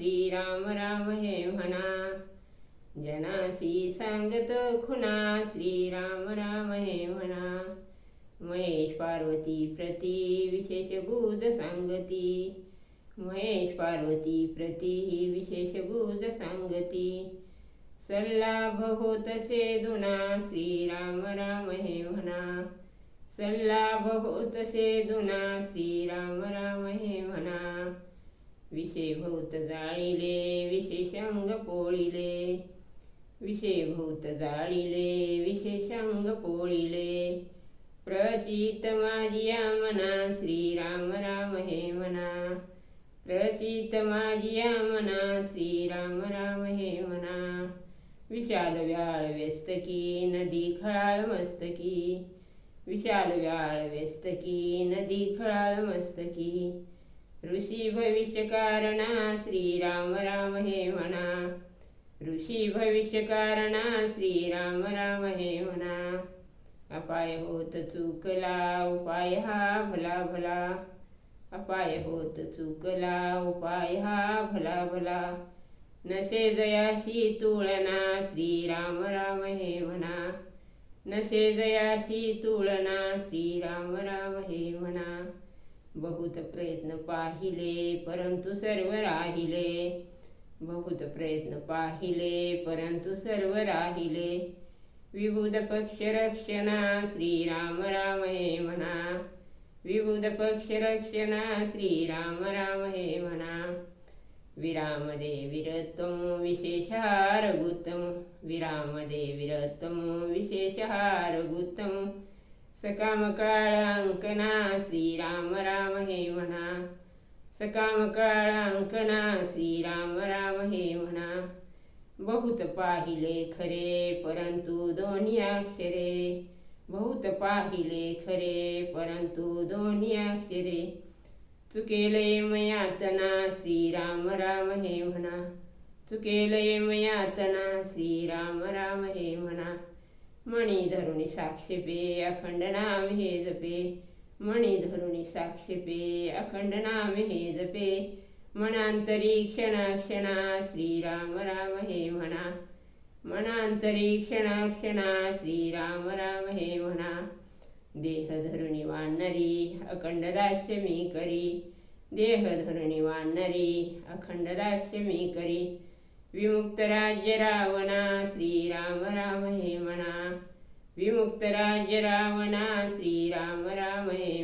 श्रीराम राम हे म्हणा. जनासी सांगत खुना श्रीराम राम हे म्हणा. महेश पार्वती प्रती विशेष गुज सांगती. महेश पार्वती प्रती विशेष गुज सांगती. सल्लाभ होतसे दुना श्रीराम राम हे म्हणा. सल्लाभ होतसे दुना श्रीराम राम हे म्हणा. विषय जाळीले जाळिले विशेषांग पोळीले विषय जाळीले जाळिले विशेषांग पोळीले प्रचित माझिया मना श्रीराम राम हे म्हणा प्रचित माझिया मना श्रीराम राम हे म्हणा विशाल व्याळ व्यस्तकी नदी खळाळ मस्तकी विशाल व्याळ व्यस्तकी नदी खळाळ मस्तकी ऋषी भविष्य कारणा श्रीराम राम हे म्हणा ऋषी भविष्य कारणा श्रीराम राम हे म्हणा अपाय होत चुकला उपाय हा भला भला अपाय होत चुकला उपाय हा भला भला नसे जयाशी तुळना श्रीराम राम हे म्हणा नसे जयाशी तुळना श्रीराम राम हे म्हणा बहुत प्रयत्न पाहिले परंतु सर्व राहिले. बहुत प्रयत्न पाहिले परंतु सर्व राहिले. विबुध पक्ष रक्षणा श्रीराम राम हे म्हणा. विबुध पक्ष रक्षणा श्रीराम राम हे म्हणा. विरामदे विरत्वं विशेषहारगुत्तम. विरामदे विरत्वं विशेषहारगुत्तम. सकामकाळांकना श्रीराम राम हे म्हणा सकामकाळांकना श्रीराम राम हे म्हणा बहुत पाहिले खरे परंतु दोन्ही अक्षरे। बहुत पाहिले खरे परंतु दोन्ही अक्षरे। चुकेले मयातना श्रीराम राम हे म्हणा चुकेले मयातना श्रीराम राम हे म्हणा मणी धरुणी साक्षेपे अखंड नाम हे जपे मणी धरुणी साक्षेपे अखंड नाम हे जपे मनांतरी क्षणा क्षणा श्रीराम राम हे म्हणा। मनांतरी क्षणा क्षणा श्रीराम राम हे म्हणा। देह धरुणी वाढणारी अखंड राश्य मी करी। देह धरुणी वाढणारी अखंड राश्य मी करी। विमुक्त राज्य रावणा श्रीराम राम हे विमुक्तराज रावणा श्रीराम राम हे